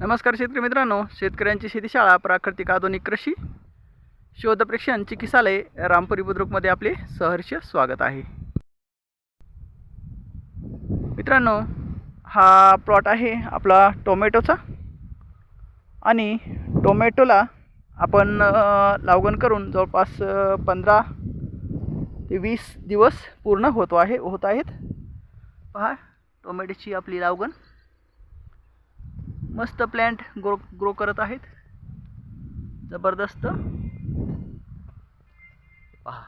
नमस्कार शेतकरी मित्रांनो शेतकऱ्यांची शेतीशाळा प्राकृतिक आधुनिक कृषी शोधप्रेक्षण चिकित्सालय रामपुरी बुद्रुकमध्ये आपले सहर्ष स्वागत आहे. मित्रांनो हा प्लॉट आहे आपला टोमॅटोचा आणि टोमॅटोला आपण लावगण करून जवळपास पंधरा ते वीस दिवस पूर्ण होतो आहे होत आहेत. पहा टोमॅटोची आपली लावगण मस्त प्लॅन्ट ग्रो ग्रो करत आहेत. जबरदस्त. पहा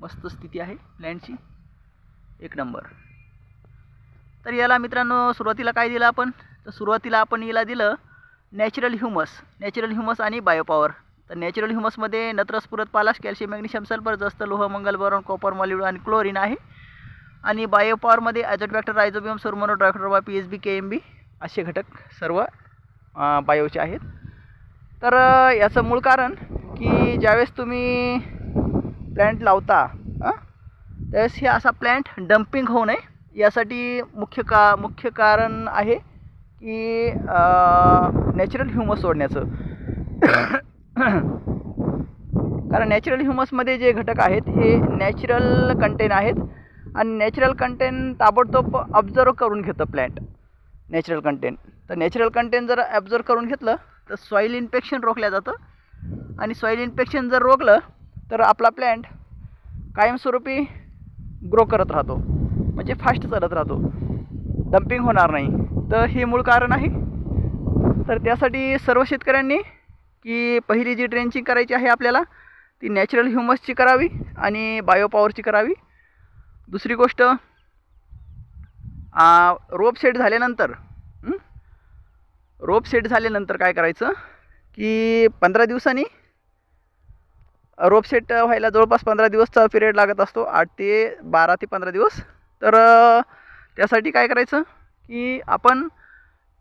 मस्त स्थिती आहे प्लॅन्टची एक नंबर तर याला मित्रांनो सुरुवातीला काय दिलं आपण? तर सुरुवातीला आपण याला दिलं नॅचरल ह्युमस नॅचरल ह्युमस आणि बायोपॉवर तर नॅचरल ह्युमसमध्ये नत्रस पुरत पालाश कॅल्शियम मॅग्नेशियम सल्फर जस्त लोह मंगल बोरॉन कॉपर मॉलिड आणि क्लोरीन आहे. आणि बायोपॉवरमध्ये ॲझोटबॅक्टर रायझोबियम सोर्मोनो ड्रायक्टोबा P H B K M B असे घटक सर्व बायोचे आहेत. तर याचं मूळ कारण की ज्यावेळेस तुम्ही प्लॅन्ट लावता त्यावेळेस हे असा प्लॅन्ट डम्पिंग होऊ नये. यासाठी मुख्य का मुख्य कारण आहे की नॅचरल ह्युमस सोडण्याचं कारण नॅचरल ह्युमसमध्ये जे घटक आहेत हे नॅचरल कंटेन आहेत. आणि नॅचरल कंटेन ताबडतोब ऑब्झर्व करून घेतं प्लॅन्ट नॅचरल कंटेन तर नॅचरल कंटेन जर ॲब्झर्व करून घेतलं तर सॉईल इन्फेक्शन रोखलं जातं. आणि सॉईल इन्फेक्शन जर रोखलं तर आपला प्लॅन्ट कायमस्वरूपी ग्रो करत राहतो. म्हणजे फास्ट चालत राहतो. डम्पिंग होणार नाही. तर हे मूळ कारण आहे. तर त्यासाठी सर्व शेतकऱ्यांनी की पहिली जी ड्रेंचिंग करायची आहे आपल्याला ती नॅचरल ह्युमसची करावी आणि बायोपॉवरची करावी. दुसरी गोष्ट रोप सेट झाल्यानंतर रोप सेट झाल्यानंतर काय करायचं की पंधरा दिवसांनी रोप सेट व्हायला जवळपास पंधरा दिवसचा पिरियड लागत असतो आठ ते बारा ते पंधरा दिवस. तर त्यासाठी काय करायचं की आपण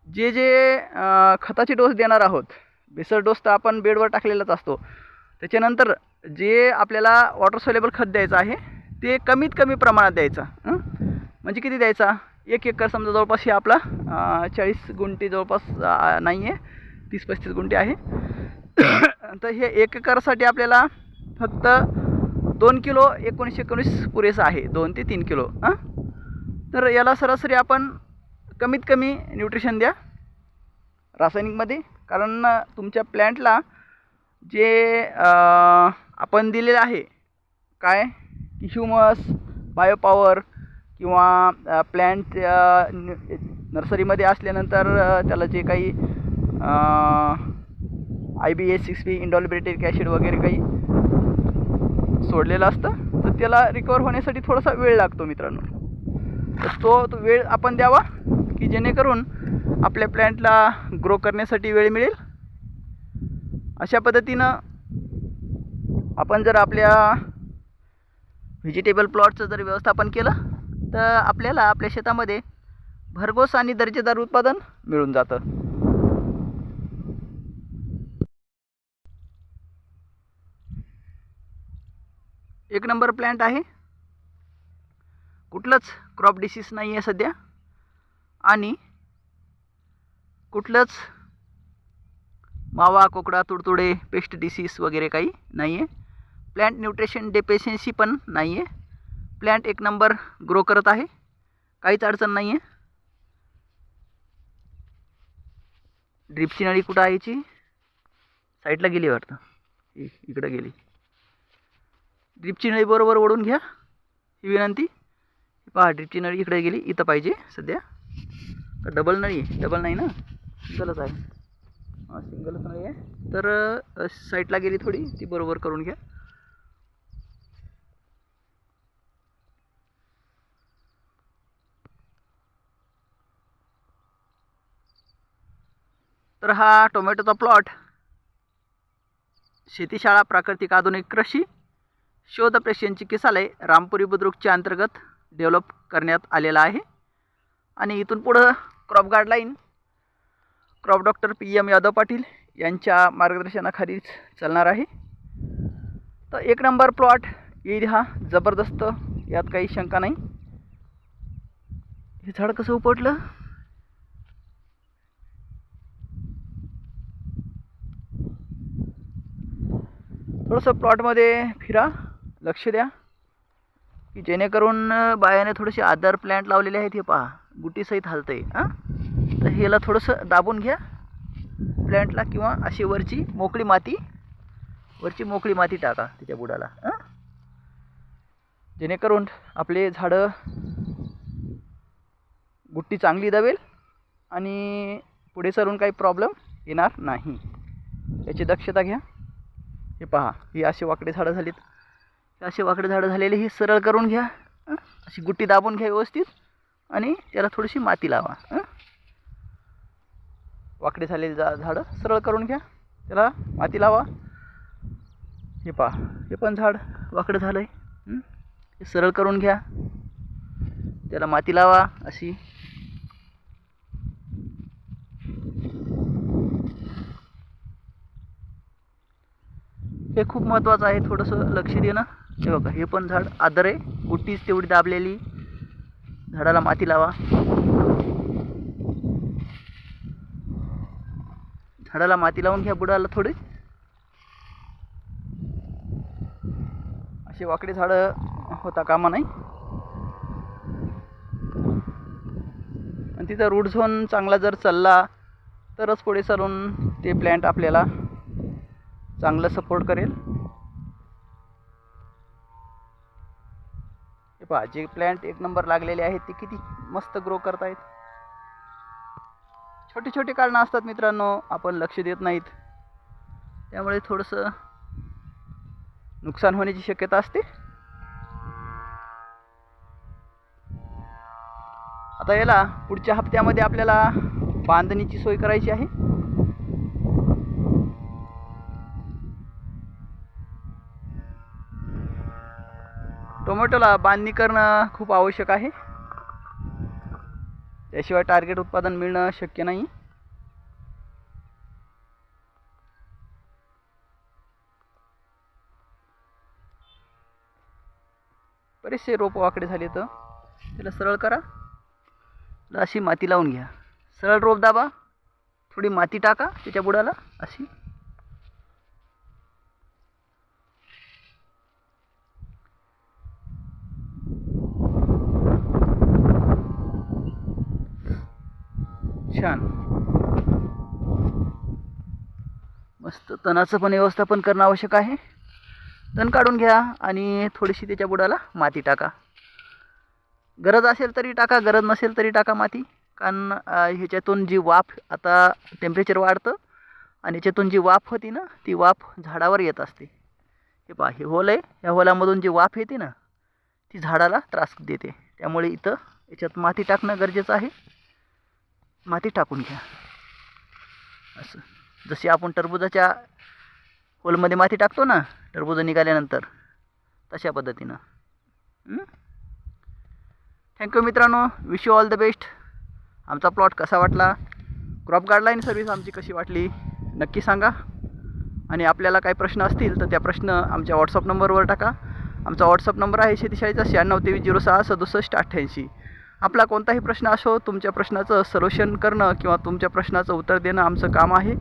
जे जे खताचे डोस देणार आहोत बेसर डोस तर आपण बेडवर टाकलेलाच असतो. त्याच्यानंतर जे आपल्याला वॉटर सोलेबल खत द्यायचं आहे ते कमीत कमी प्रमाणात द्यायचं म्हणजे किती द्यायचा? एक एकर समजा जवळपास हे आपला चाळीस गुंटी जवळपास नाही आहे तीस पस्तीस गुंठी आहे. तर हे एक एकरसाठी आपल्याला फक्त दोन किलो एकोणीसशे एकोणीस पुरेसं आहे दोन ते तीन किलो हां? तर याला सरासरी आपण कमीत कमी न्यूट्रिशन द्या रासायनिकमध्ये कारण तुमच्या प्लॅन्टला जे आपण दिलेलं आहे काय? की ह्युमस बायोपॉवर किंवा प्लॅन्ट नर्सरीमध्ये असल्यानंतर त्याला जे काही I B S six B इंडॉलिब्रेटिक acid वगैरे काही सोडलेलं असतं तर त्याला रिकवर होण्यासाठी थोडासा वेळ लागतो मित्रांनो. तर तो तो वेळ आपण द्यावा की जेणेकरून आपल्या प्लॅन्टला ग्रो करण्यासाठी वेळ मिळेल. अशा पद्धतीनं आपण जर आपल्या व्हेजिटेबल प्लॉटचं जर व्यवस्थापन केलं तर आपल्याला आपल्या शेतामध्ये भरघोस आणि दर्जेदार उत्पादन मिळून जातं. एक नंबर प्लॅन्ट आहे. कुठलंच क्रॉप डिसीज नाही आहे सध्या. आणि कुठलंच मावा कोकडा तुडतुडे पेस्ट डिसीज वगैरे काही नाही आहे प्लॅन्ट न्यूट्रिशन डेफिशियन्सी पण नाही आहे प्लॅन्ट एक नंबर ग्रो करत आहे. काहीच अडचण नाही आहे ड्रिपची नळी कुठं आहे याची? साईडला गेली वाटतं. इकडं गेली. ड्रिपची नळी बरोबर ओढून घ्या. ही विनंती. पहा ड्रिपची नळी इकडे गेली इथं पाहिजे सध्या. डबल नळी आहे. डबल नाही ना? सिंगलच आहे. हां सिंगलच नळी आहे तर साईडला गेली थोडी ती बरोबर करून घ्या. तर हा टोमॅटोचा प्लॉट. शेतीशाळा प्राकृतिक आधुनिक कृषी शोध प्रेषण चिकित्सालय रामपुरी बुद्रुकच्या अंतर्गत डेव्हलप करण्यात आलेला आहे. आणि इथून पुढं crop guideline crop doctor P M Yadav Patil यांच्या मार्गदर्शनाखालीच चालणार आहे. तर एक नंबर प्लॉट येईल हा. जबरदस्त यात काही शंका नाही. हे झाड कसं उपटलं? थोडंसं प्लॉटमध्ये फिरा लक्ष द्या की जेणेकरून बायाने थोडेसे आदर प्लॅन्ट लावलेले आहेत हे पहा गुटीसहित आहे हां? तर ह्याला थोडंसं दाबून घ्या प्लॅन्टला किंवा अशी वरची मोकळी माती वरची मोकळी माती टाका त्याच्या बुडाला हां? जेणेकरून आपले झाडं गुट्टी चांगली दाबेल आणि पुढे सरून काही प्रॉब्लेम येणार नाही. याची दक्षता घ्या. हे पहा ही अशी वाकडे झाडं झालीत. हे असे वाकडे झाडं झालेले ही सरळ करून घ्या अशी गुट्टी दाबून घ्या व्यवस्थित आणि त्याला थोडीशी माती लावा वाकडे झालेली जा झाडं सरळ करून घ्या त्याला माती लावा. हे पहा हे पण झाड वाकडं झालं आहे हे सरळ करून घ्या. त्याला माती लावा अशी. हे खूप महत्त्वाचं आहे थोडंसं लक्ष देणं हे बघा हे पण झाड आदर आहे गुट्टीच तेवढी दाबलेली. झाडाला माती लावा. झाडाला माती लावून घ्या बुडाला थोडी. असे वाकडे झाडं होता कामा नाही. आणि तिथं रूट झोन चांगला जर चालला तरच पुढे चालून ते प्लॅन्ट आपल्याला चांगलं सपोर्ट करेल. हे पहा जे प्लॅन्ट एक नंबर लागलेले आहेत ते किती मस्त ग्रो करतायत. छोटे छोटे कारणं असतात मित्रांनो आपण लक्ष देत नाहीत. त्यामुळे थोडंसं नुकसान होण्याची शक्यता असते. आता याला पुढच्या हप्त्यामध्ये आपल्याला बांधणीची सोय करायची आहे. टोमॅटोला बांधणी करणं खूप आवश्यक आहे. त्याशिवाय टार्गेट उत्पादन मिळणं शक्य नाही. बरेचसे रोप वाकडे झाले तर त्याला सरळ करा. अशी माती लावून घ्या. सरळ रोप दाबा. थोडी माती टाका त्याच्या बुडाला अशी. छान. मस्त. तणाचं पण व्यवस्थापन करणं आवश्यक आहे. तण काढून घ्या आणि थोडीशी त्याच्या बुडाला माती टाका. गरज असेल तरी टाका गरज नसेल तरी टाका माती. कारण ह्याच्यातून जी वाफ आता टेम्परेचर वाढतं आणि ह्याच्यातून जी वाफ होती ना ती वाफ झाडावर येत असते. हे पहा हे होल आहे. ह्या होलामधून जी वाफ येते ना ती झाडाला त्रास देते. त्यामुळे इथं याच्यात माती टाकणं गरजेचं आहे. माती टाकून घ्या. असं. जशी आपण टरबुजाच्या होलमध्ये माती टाकतो ना टरबुजं निघाल्यानंतर तशा पद्धतीनं. थँक्यू मित्रांनो. Wish you all the best आमचा प्लॉट कसा वाटला? क्रॉप गार्डलाईन सर्व्हिस आमची कशी वाटली? नक्की सांगा. आणि आपल्याला काही प्रश्न असतील तर त्या प्रश्न आमच्या व्हॉट्सअप नंबरवर टाका. आमचा व्हॉट्सअप नंबर आहे शेतीशाळेचा शहाण्णव तेवीस झिरो सहा सदुसष्ट अठ्ठ्याऐंशी. आपला कोणताही प्रश्न असो तुमच्या प्रश्नाचं सोल्युशन करणं किंवा तुमच्या प्रश्नाचं उत्तर देणं आमचं काम आहे.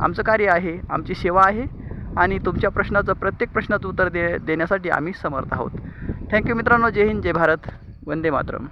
आमचं कार्य आहे आमची सेवा आहे आणि तुमच्या प्रश्नाचं प्रत्येक प्रश्नाचं उत्तर दे देण्यासाठी आम्ही समर्थ आहोत. थँक्यू मित्रांनो. जय हिंद जय भारत. वंदे मातरम.